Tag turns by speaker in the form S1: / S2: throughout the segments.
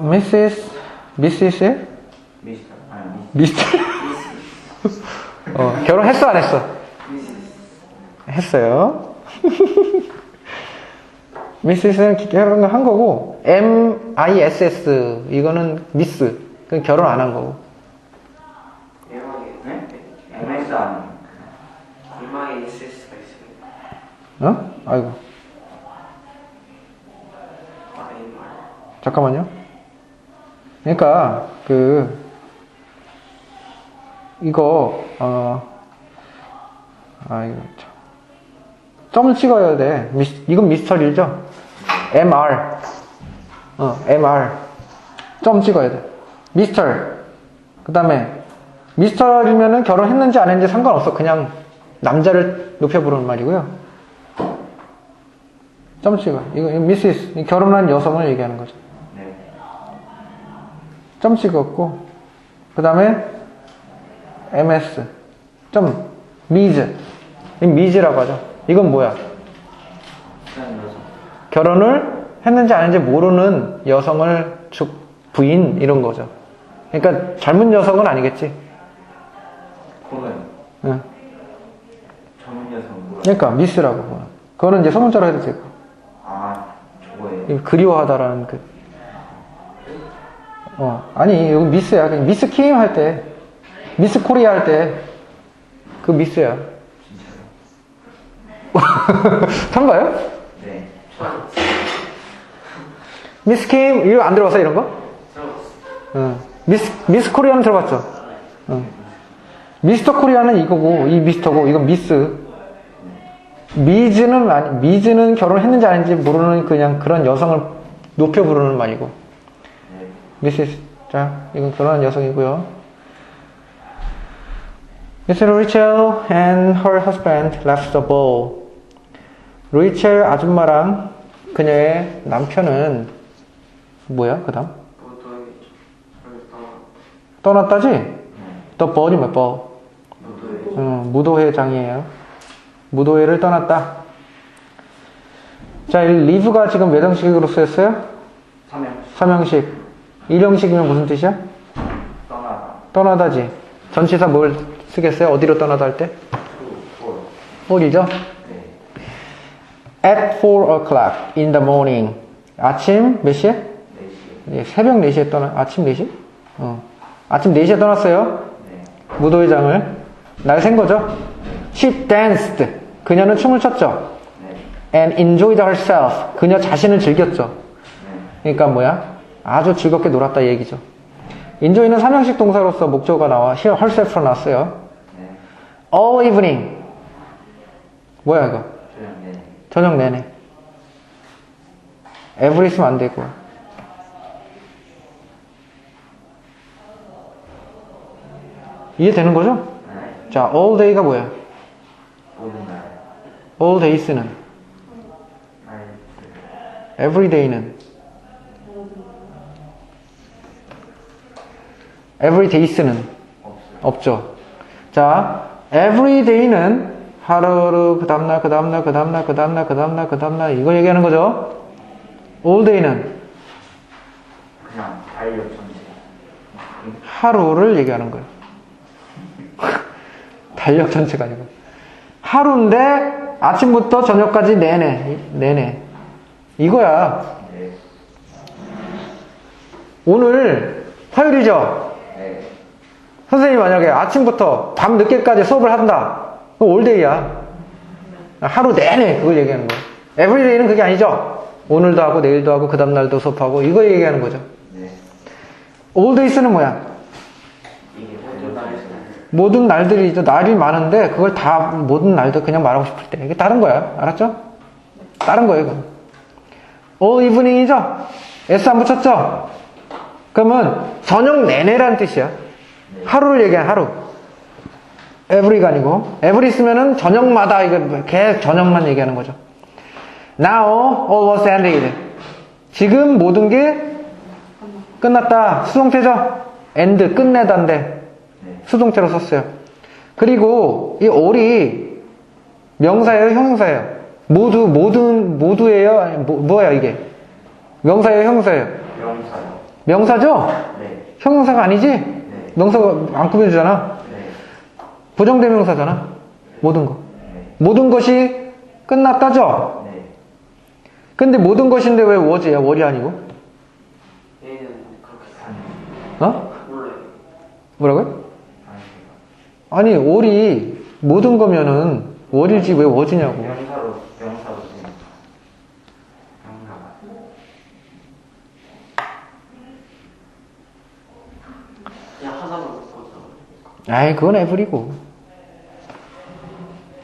S1: Mrs. Mrs.
S2: 미스터 미스
S1: 미스터. 어, 결혼했어, 안 했어? 했어요. 미스는 결혼을 한 거고, M-I-S-S, 이거는 미스. 그건 결혼 안 한 거고.
S2: 대박이에요 네? MS 아니
S3: 이마에 SS가 있습니다.
S1: 어? 아이고.
S3: 아.
S1: 잠깐만요. 그러니까, 그, 이거, 어, 아, 이거 참. 점을 찍어야 돼. 미스, 이건 미스터리죠? MR. 어, MR. 점 찍어야 돼. 미스터. 그 다음에, 미스터리면은 결혼했는지 안 했는지 상관없어. 그냥 남자를 높여 부르는 말이고요. 점 찍어. 이거, 미시스. 결혼한 여성을 얘기하는 거죠. 네점 찍었고 그 다음에 ms 점 미즈. 이 미즈라고 하죠. 이건 뭐야? 결혼을 했는지 안 했는지 모르는 여성을 즉 부인 이런 거죠. 그러니까 젊은 여성은 아니겠지.
S2: 그거는
S1: 응.
S2: 전문 여성 뭐야
S1: 그러니까 미스라고 그거는. 그거는 이제 소문자로 해도 되고.
S2: 아 저거예요?
S1: 이 그리워하다라는 그 어, 아니, 여기 미스야. 그냥 미스 키임 할 때, 미스 코리아 할 때, 그 미스야. 처음 봐요?
S2: 네
S1: 미스 키임, 이거 안 들어봤어, 이런 거?
S3: 들어봤어.
S1: 응. 미스, 미스 코리아는 들어봤죠? 응. 미스터 코리아는 이거고, 이 미스터고, 이건 미스. 미즈는, 아니, 미즈는 결혼했는지 아닌지 모르는 그냥 그런 여성을 높여 부르는 말이고.
S2: 네.
S1: 미시스. 자, 이건 결혼한 여성이고요. Mrs. Rachel and her husband left the ball. 루이첼 아줌마랑 그녀의 남편은 뭐야? 그 다음?
S3: 보도에 저를 떠나.
S1: 떠났다지? The ball이 몇 번? 음, 무도회장이에요. 무도회를 떠났다. 자, 이 live가 지금 몇 형식으로 쓰였어요?
S2: 삼형
S1: 3형식. 1형식이면 무슨 뜻이야?
S2: 떠나다
S1: 떠나다지. 전치사 뭘 쓰겠어요? 어디로 떠나다 할 때?
S2: 투
S1: 홀이죠?
S2: 네
S1: At 4 o'clock in the morning. 아침 몇 시에?
S2: 4시
S1: 예, 새벽 4시에 떠나, 아침 4시? 어. 아침 4시에 떠났어요.
S2: 네
S1: 무도회장을. 날 샌 거죠? She danced. 그녀는 춤을 췄죠.
S2: 네
S1: And enjoyed herself. 그녀 자신을 즐겼죠.
S2: 네
S1: 그러니까 뭐야? 아주 즐겁게 놀았다 이 얘기죠. enjoy는 삼형식 동사로서 목적어가 나와 herself로 나왔어요.
S2: 네
S1: all evening. 뭐야 이거?
S2: 저녁 네
S1: 저녁 내내. every 있으면 안 되고. 이해되는 거죠?
S2: 네.
S1: 자, all day가 뭐야? all days는
S2: 날
S1: every day는 every days는 없죠. 자, every day는 하루하루 그 다음날 그 다음날 그 다음날 그 다음날 그 다음날 그 다음날 이거 얘기하는 거죠. all day는
S2: 그냥 달력 전체
S1: 하루를 얘기하는 거예요. 달력 전체가 아니고. 하루인데 아침부터 저녁까지 내내, 내내. 이거야.
S2: 네
S1: 오늘 화요일이죠?
S2: 네
S1: 선생님이 만약에 아침부터 밤 늦게까지 수업을 한다. 그럼 올데이야. 하루 내내 그걸 얘기하는 거예요. 에브리데이는 그게 아니죠? 오늘도 하고 내일도 하고 그 다음날도 수업하고 이거 얘기하는 거죠.
S2: 네.
S1: 올데이스는 뭐야?
S2: 이게 모든
S1: 날들이 있죠. 날이 많은데 그걸 다 모든 날도 그냥 말하고 싶을 때 이게 다른 거야. 알았죠? 다른 거예요. 이건. all evening이죠? S 안 붙였죠? 그러면 저녁 내내라는 뜻이야. 하루를 얘기한 하루. every가 아니고 every 있으면은 저녁마다 이거 계속 저녁만 얘기하는 거죠. Now all was ended. 지금 모든 게 끝났다. 수동태죠? end 끝내다인데
S2: 네
S1: 수동태로 썼어요. 그리고 이 all이 명사예요, 형용사예요? 모두 모든 모두예요? 아니, 뭐, 뭐야 이게? 명사예요, 형용사예요?
S2: 명사요
S1: 명사죠?
S2: 네.
S1: 형용사가 아니지?
S2: 네.
S1: 명사가 안 꾸며주잖아.
S2: 네.
S1: 부정대명사잖아. 모든 거.
S2: 네.
S1: 모든 것이 끝났다죠?
S2: 네.
S1: 근데 모든 것인데 왜 워즈야? 월이 아니고? 어? 뭐라고요?
S2: 아니,
S1: 월이 모든 거면은 월이지 왜 워즈냐고. 아이, 그건 애플이고.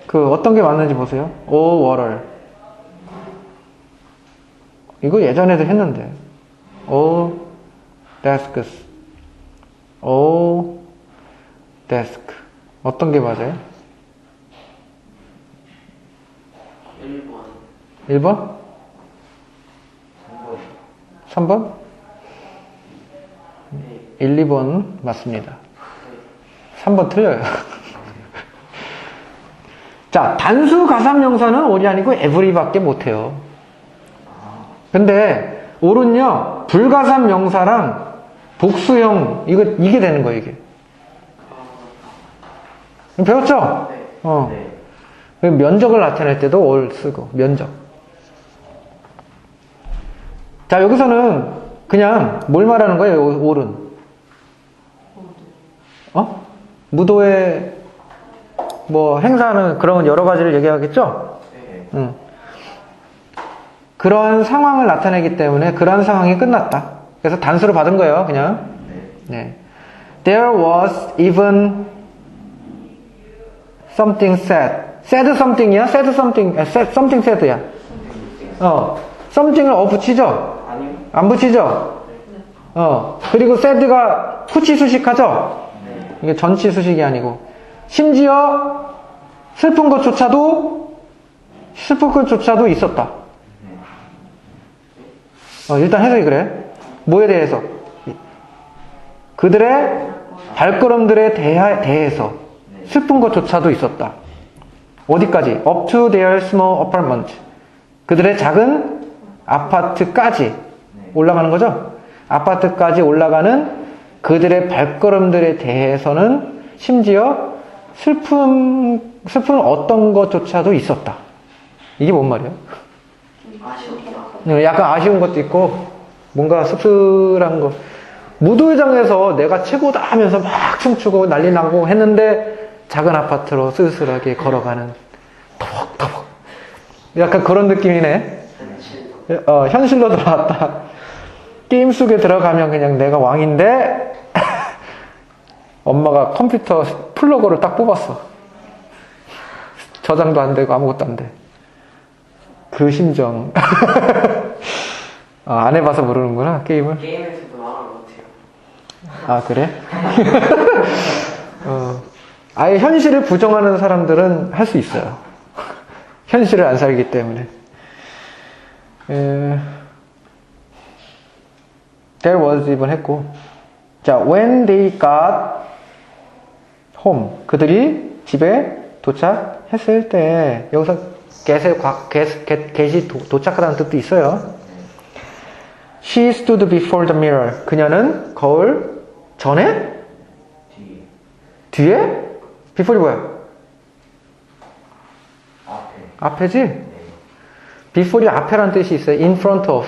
S1: 그, 어떤 게 맞는지 보세요. all water. 이거 예전에도 했는데. all desks. all desk. 어떤 게 맞아요?
S3: 1번.
S1: 1번?
S2: 3번.
S1: 3번?
S3: 네.
S1: 1, 2번 맞습니다. 3번 틀려요. 자, 단수 가산명사는 올이 아니고 every밖에 못해요. 근데 올은요, 불가산 명사랑 복수형, 이거, 이게 되는 거예요, 이게. 배웠죠?
S3: 네.
S1: 어.
S2: 네.
S1: 그 면적을 나타낼 때도 올 쓰고, 면적. 자, 여기서는 그냥 뭘 말하는 거예요, 올은? 어? 무도회 뭐 행사하는 그런 여러 가지를 얘기하겠죠?
S2: 네.
S1: 응. 그런 상황을 나타내기 때문에 그런 상황이 끝났다. 그래서 단수로 받은 거예요, 그냥.
S2: 네.
S1: 네. There was even something said. said something이야? said something, 아, said something said야. 어. something을 어 붙이죠? 안 붙이죠? 어. 그리고 said가 후치 수식하죠?
S2: 네.
S1: 이게 전치 수식이 아니고. 심지어 슬픈 것조차도, 슬픈 것조차도 있었다. 어, 일단 해석이 그래. 뭐에 대해서? 그들의 발걸음들에 대하, 대해서 슬픈 것조차도 있었다. 어디까지? Up to their small apartment. 그들의 작은 아파트까지 올라가는 거죠? 아파트까지 올라가는 그들의 발걸음들에 대해서는 심지어 슬픔, 슬픈 어떤 것조차도 있었다. 이게 뭔 말이야?
S3: 아쉬웠다.
S1: 약간 아쉬운 것도 있고, 뭔가 씁쓸한 거. 무도회장에서 내가 최고다 하면서 막 춤추고 난리 나고 했는데, 작은 아파트로 쓸쓸하게 걸어가는, 터벅터벅. 약간 그런 느낌이네. 어, 현실로 돌아왔다. 게임 속에 들어가면 그냥 내가 왕인데, 엄마가 컴퓨터 플러그를 딱 뽑았어. 저장도 안 되고 아무것도 안 돼. 그 심정. 아, 안 해봐서 모르는구나, 게임을.
S3: 게임에서도 말을 못해요.
S1: 아, 그래? 어, 아예 현실을 부정하는 사람들은 할 수 있어요. 현실을 안 살기 때문에. 에, there was even 했고. 자, when they got home. 그들이 집에 도착했을 때, 여기서 get의 과, get, get, get이 도, 도착하다는 뜻도 있어요. She stood before the mirror. 그녀는 거울 전에?
S2: 뒤.
S1: 뒤에? before이 뭐야?
S2: 앞에.
S1: 앞에지?
S2: 네.
S1: before이 앞에라는 뜻이 있어요. in front of.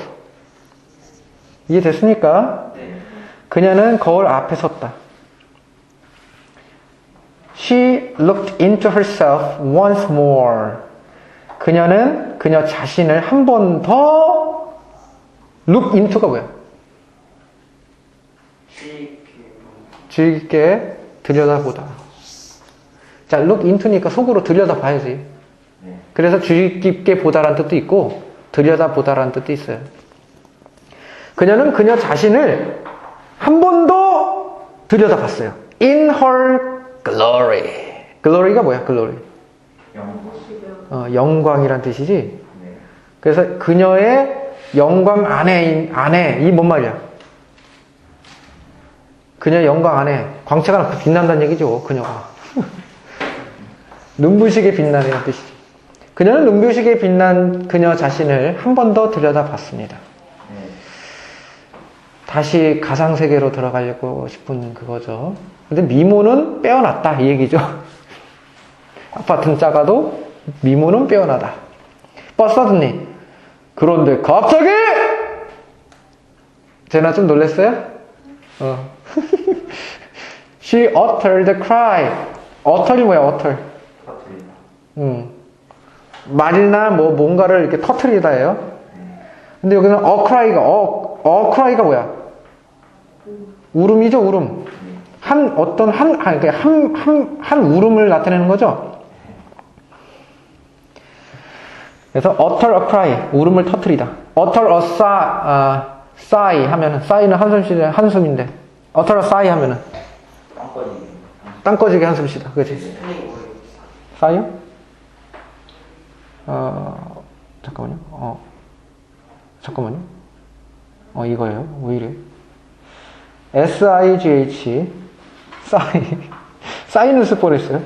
S1: 이해됐습니까?
S2: 네.
S1: 그녀는 거울 앞에 섰다. She looked into herself once more. 그녀는 그녀 자신을 한 번 더 look into가 뭐야? 주의 깊게 들여다보다. 자, look into니까 속으로 들여다봐야지.
S2: 네.
S1: 그래서 주의 깊게 보다라는 뜻도 있고 들여다보다라는 뜻도 있어요. 그녀는 그녀 자신을 한 번 더 들여다봤어요. In her glory. glory가 뭐야? glory.
S2: 영국.
S1: 어, 영광이란 뜻이지.
S2: 네.
S1: 그래서 그녀의 영광 안에 안에 이 뭔 말이야? 그녀의 영광 안에 광채가 빛난다는 얘기죠. 그녀가 눈부시게 빛나는 뜻이지. 그녀는 눈부시게 빛난 그녀 자신을 한 번 더 들여다봤습니다.
S2: 네.
S1: 다시 가상세계로 들어가려고 싶은 그거죠. 근데 미모는 빼어났다. 이 얘기죠. 아파트는 작아도 미모는 빼어나다. Suddenly. 그런데 갑자기! 제나 좀 놀랬어요? 어. She uttered a cry. utter이 뭐야?
S2: 터뜨린다.
S1: 음. 말이나 뭐 뭔가를 이렇게 터트리다예요. 근데 여기는 a cry가 어, a cry가 뭐야? 울음이죠, 울음. 한 어떤 한 한, 그러니까 한, 한, 한 울음을 나타내는 거죠. 그래서 utter a cry, 울음을 터트리다. utter a sigh, 아, 하면은 sigh는 한숨 한숨인데 utter a sigh 하면은.
S2: 땅
S1: 꺼지게 한숨 쉬다.
S3: 모르겠어.
S1: 싸이요? 어, 잠깐만요. 어, 잠깐만요. 어, 이거예요. 왜 이래? S-I-G-H. 싸이. 싸이는 쓸 뻔했어요.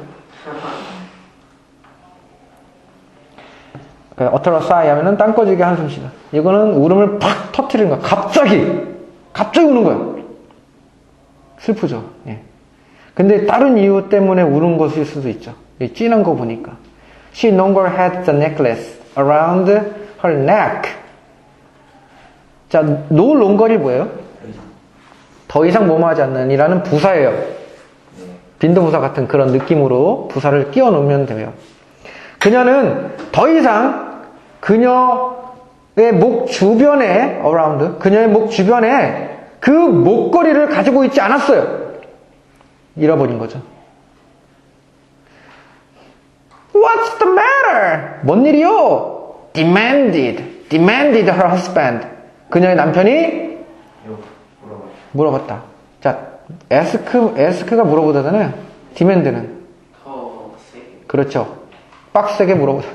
S1: 어터러 싸이 하면은 땅 꺼지게 한숨 쉬다. 이거는 울음을 팍 터트리는 거야. 갑자기! 갑자기 우는 거야. 슬프죠. 예. 근데 다른 이유 때문에 우는 것일 수도 있죠. 이 찐한 거 보니까. She no longer had the necklace around her neck. 자, no longer이 뭐예요? 더 이상 뭐뭐하지 않는이라는 부사예요. 빈도부사 같은 그런 느낌으로 부사를 끼워 놓으면 돼요. 그녀는 더 이상 그녀의 목 주변에 around 그녀의 목 주변에 그 목걸이를 가지고 있지 않았어요. 잃어버린 거죠. What's the matter? 뭔 일이요? Demanded. Demanded her husband. 그녀의 남편이 물어봤다. 자, ask, ask가 물어보다잖아요.
S3: 세게.
S1: 그렇죠. 빡세게 물어보다.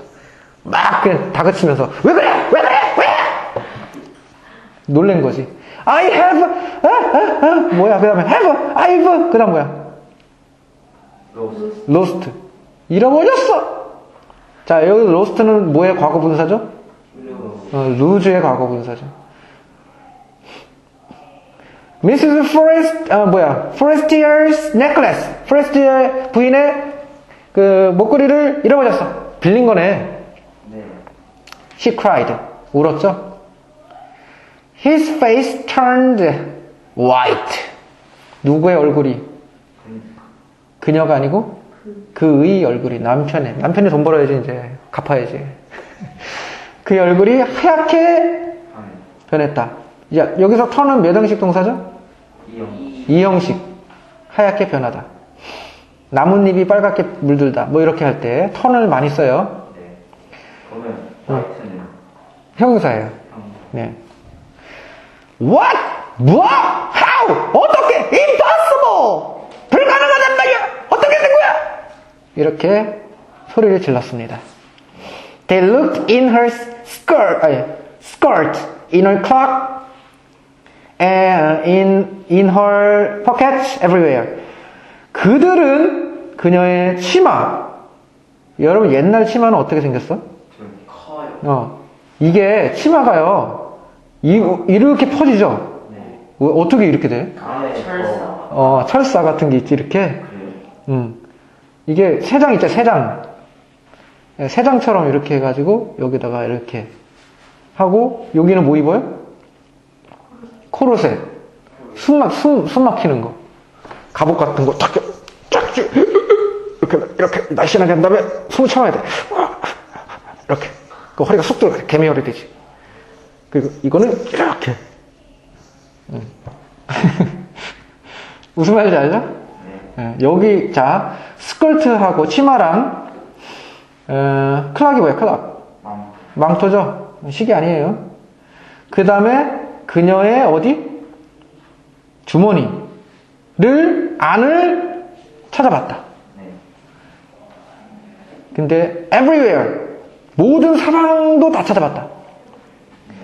S1: 막 그냥 다그치면서 왜 그래? 왜 그래? 왜? 놀란 거지. I have, 아, 아, 아. 뭐야? 그 다음에 have, I've. 그 다음 뭐야?
S2: 로스.
S1: lost. 잃어버렸어. 자, 여기 lost는 뭐의 과거 분사죠? 어, lose의 과거 분사죠. Mrs. Forest, 아, 뭐야, Forestier's necklace. Forestier 부인의 그 목걸이를 잃어버렸어. 빌린 거네.
S2: 네.
S1: She cried. 울었죠? His face turned white. 누구의 얼굴이? 그녀가 아니고 그의 얼굴이 남편의 남편이 돈 벌어야지 이제 갚아야지. 그의 얼굴이 하얗게. 변했다. 야, 여기서 턴은 몇 형식 동사죠? 이형식. 하얗게 변하다. 나뭇잎이 빨갛게 물들다. 뭐 이렇게 할 때 턴을 많이 써요.
S2: 네. 그러면 화이트는
S1: 형용사예요.
S2: 형.
S1: 네. What? 뭐? How? 어떻게? Impossible! 불가능하단 말이야! 어떻게 된 거야? 이렇게 소리를 질렀습니다. They looked in her skirt, 아니, skirt, in her clock, in, in her pockets, everywhere. 그들은 그녀의 치마. 여러분 옛날 치마는 어떻게 생겼어?
S2: 좀
S3: 커요.
S1: 어, 이게 치마가요, 이, 이렇게 퍼지죠?
S2: 네.
S1: 왜, 어떻게 이렇게 돼?
S2: 안에
S3: 철사.
S1: 어, 철사 같은 게 있지, 이렇게.
S2: 그
S1: 음. 이게 세 장 있죠, 세장. 예, 세장처럼 이렇게 해가지고, 여기다가 이렇게 하고, 여기는 뭐 입어요? 코르셋. 숨, 막, 숨, 숨 막히는 거. 갑옷 같은 거 탁, 쫙, 쭉, 이렇게, 이렇게 날씬하게 한 다음에 숨을 참아야 돼. 이렇게. 그 허리가 쑥 들어가. 개미허리 되지. 그리고 이거는 이렇게. 음. 무슨 말인지 알죠?
S2: 네.
S1: 예, 여기, 자, 스컬트하고 치마랑, 어, 클락이 뭐야, 클락?
S2: 망.
S1: 망토죠? 시계 아니에요. 그 다음에 그녀의 어디? 주머니를, 안을 찾아봤다.
S2: 네.
S1: 근데 everywhere 모든 사방도 다 찾아봤다.
S2: 네.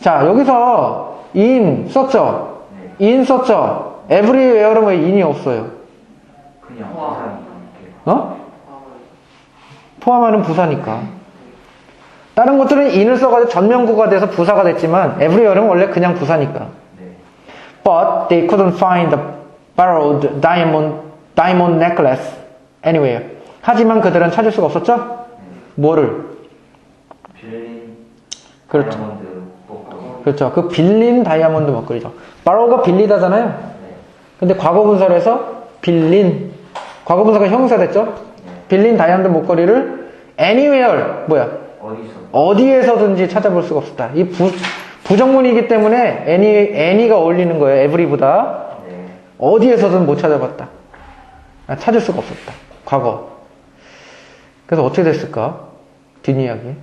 S1: 자 여기서 in 썼죠?
S2: 네.
S1: in 썼죠? everywhere는 왜 in이 없어요?
S2: 그냥 이렇게.
S1: 어?
S3: 아,
S1: 포함하는 부사니까. 다른 것들은 in을 써가지고 전면구가 돼서 부사가 됐지만 everywhere는 원래 그냥 부사니까.
S2: 네.
S1: but they couldn't find the borrowed diamond diamond necklace anywhere. 하지만 그들은 찾을 수가 없었죠? 뭐를?
S2: 빌린
S1: 그렇죠.
S2: 다이아몬드 목걸이.
S1: 그렇죠. 그 빌린 다이아몬드 목걸이죠. borrow가 빌리다잖아요.
S2: 네.
S1: 근데 과거 분사에서 빌린 과거 분사가 형사 됐죠? 빌린 다이아몬드 목걸이를 anywhere 뭐야?
S2: 어디서?
S1: 어디에서든지 찾아볼 수가 없었다. 이 부, 부정문이기 때문에 any, any가 어울리는 거예요. every보다.
S2: 네.
S1: 어디에서든 못 찾아봤다. 아, 찾을 수가 없었다. 과거. 그래서 어떻게 됐을까? 뒷이야기.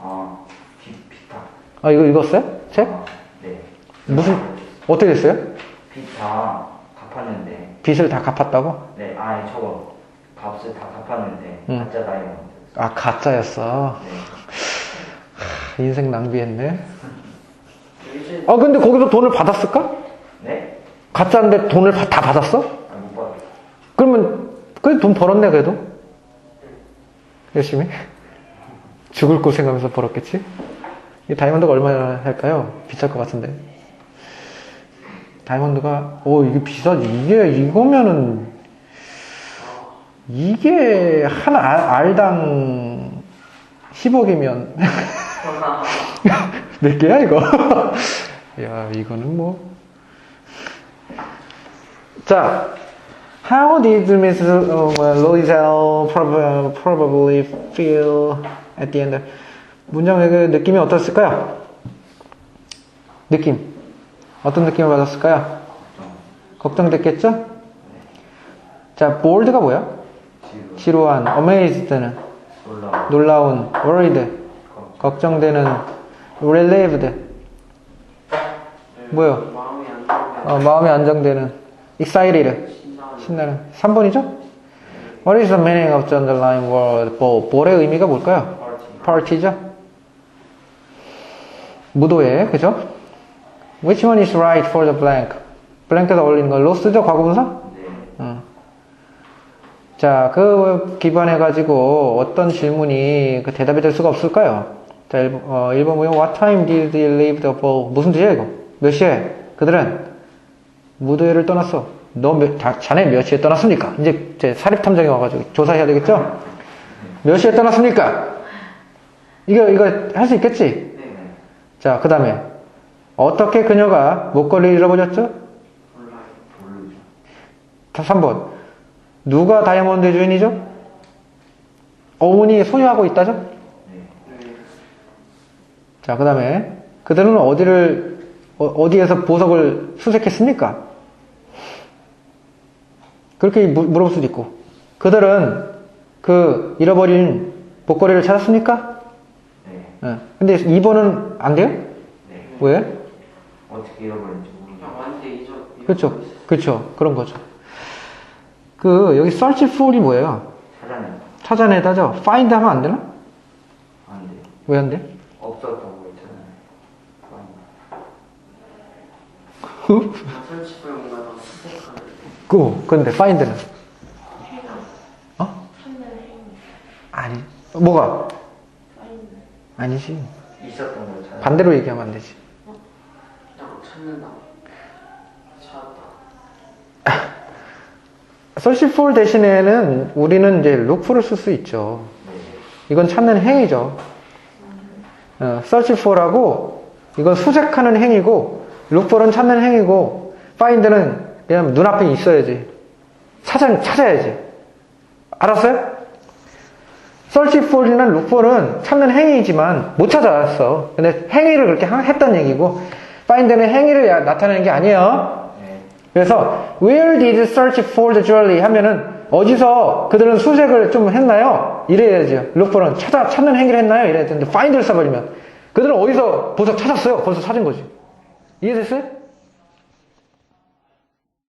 S2: 아, 비, 비타.
S1: 아, 이거 읽었어요? 책?
S2: 아, 네.
S1: 무슨, 어떻게 됐어요?
S2: 비타 갚았는데.
S1: 빚을 다 갚았다고?
S2: 네, 아니 저거 값을 다 갚았는데
S1: 응.
S2: 가짜 다이아몬드.
S1: 아, 가짜였어.
S2: 네.
S1: 인생 낭비했네. 아, 근데 거기서 돈을 받았을까?
S2: 네?
S1: 가짜인데 돈을 바- 다 받았어?
S2: 아, 못 받았어.
S1: 그러면, 그래, 돈 벌었네, 그래도. 열심히. 죽을 고생하면서 벌었겠지? 이 다이아몬드가 얼마나 할까요? 비쌀 것 같은데. 다이아몬드가, 오, 이게 비싸지. 이게, 이거면은, 이게 한 알, 알당 10억이면,
S3: 하나
S1: 몇 개야, 이거? 야, 이거는 뭐. 자, how did uh, Loisel prob- probably feel at the end? 문장의 그 느낌이 어떻을까요? 느낌. 어떤 느낌을 받았을까요? 걱정됐겠죠? 자, bored가 뭐야? 지루한, amazed는
S2: 놀라.
S1: 놀라운, worried, 걱정되는, relieved, 뭐요?
S3: 마음이 안 좋으면
S1: 어, 마음이 안정되는, excited,
S3: 신나는
S1: 신나는. 3번이죠? What is the meaning of the underlying word? 보, 볼의 의미가 뭘까요? party죠? 무도회, 그죠? Which one is right for the blank? 블랭크에다 어울리는 거, lost죠? 과거분사?
S2: 네.
S1: 어. 자, 그 기반해가지고 어떤 질문이 그 대답이 될 수가 없을까요? 자, 1번, 어, 1번 보면 What time did they leave the ball? 무슨 뜻이야, 이거? 몇 시에? 그들은 무도회를 떠났어. 너 몇, 자, 자네 몇 시에 떠났습니까? 이제 제 사립탐정이 와가지고 조사해야 되겠죠? 몇 시에 떠났습니까? 이거, 이거 할 수 있겠지?
S3: 네
S1: 자, 그 다음에 어떻게 그녀가 목걸이를 잃어버렸죠?
S3: 몰라요
S2: 모르죠.
S1: 자, 3번. 누가 다이아몬드 주인이죠? 어머니 소유하고 있다죠?
S2: 네.
S3: 네
S1: 자, 그 다음에 그들은 어디를, 어, 디에서 보석을 수색했습니까? 그렇게 무- 물어볼 수도 있고. 그들은 그 잃어버린 목걸이를 찾았습니까?
S2: 네.
S1: 예. 근데 2번은 안 돼요?
S2: 네.
S1: 왜?
S2: 어떻게 잃어버린지
S3: 잊어
S1: 그렇죠. 그렇죠. 그런 거죠. 그, 여기 search for이 뭐예요?
S2: 찾아낸다.
S1: 찾아내다죠? find 하면 안 되나?
S2: 안 돼.
S1: 왜 안 돼?
S2: 없었다
S3: 수색하는
S1: 그, 근데 find는? 어? 아니, 뭐가? 아니지. 반대로 얘기하면 안 되지. search for 대신에는 우리는 이제 look for를 쓸 수 있죠.
S2: 네.
S1: 이건 찾는 행위죠. 어, search for라고 이건 수색하는 행위고 for은 찾는 행위고 find는 그냥 눈앞에 있어야지. 찾아, 찾아야지. 알았어요? look for은 찾는 행위이지만 못 찾아왔어. 근데 행위를 그렇게 하- 했단 얘기고 find는 행위를 야- 나타내는 게 아니에요.
S2: 네.
S1: 그래서 where did search for the jewelry 하면은 어디서 그들은 수색을 좀 했나요? 이래야죠. for은 찾아 찾는 행위를 했나요? 이래야 되는데 find를 써버리면 그들은 어디서 보석 찾았어요? 벌써 찾은 거지. 이해됐어요?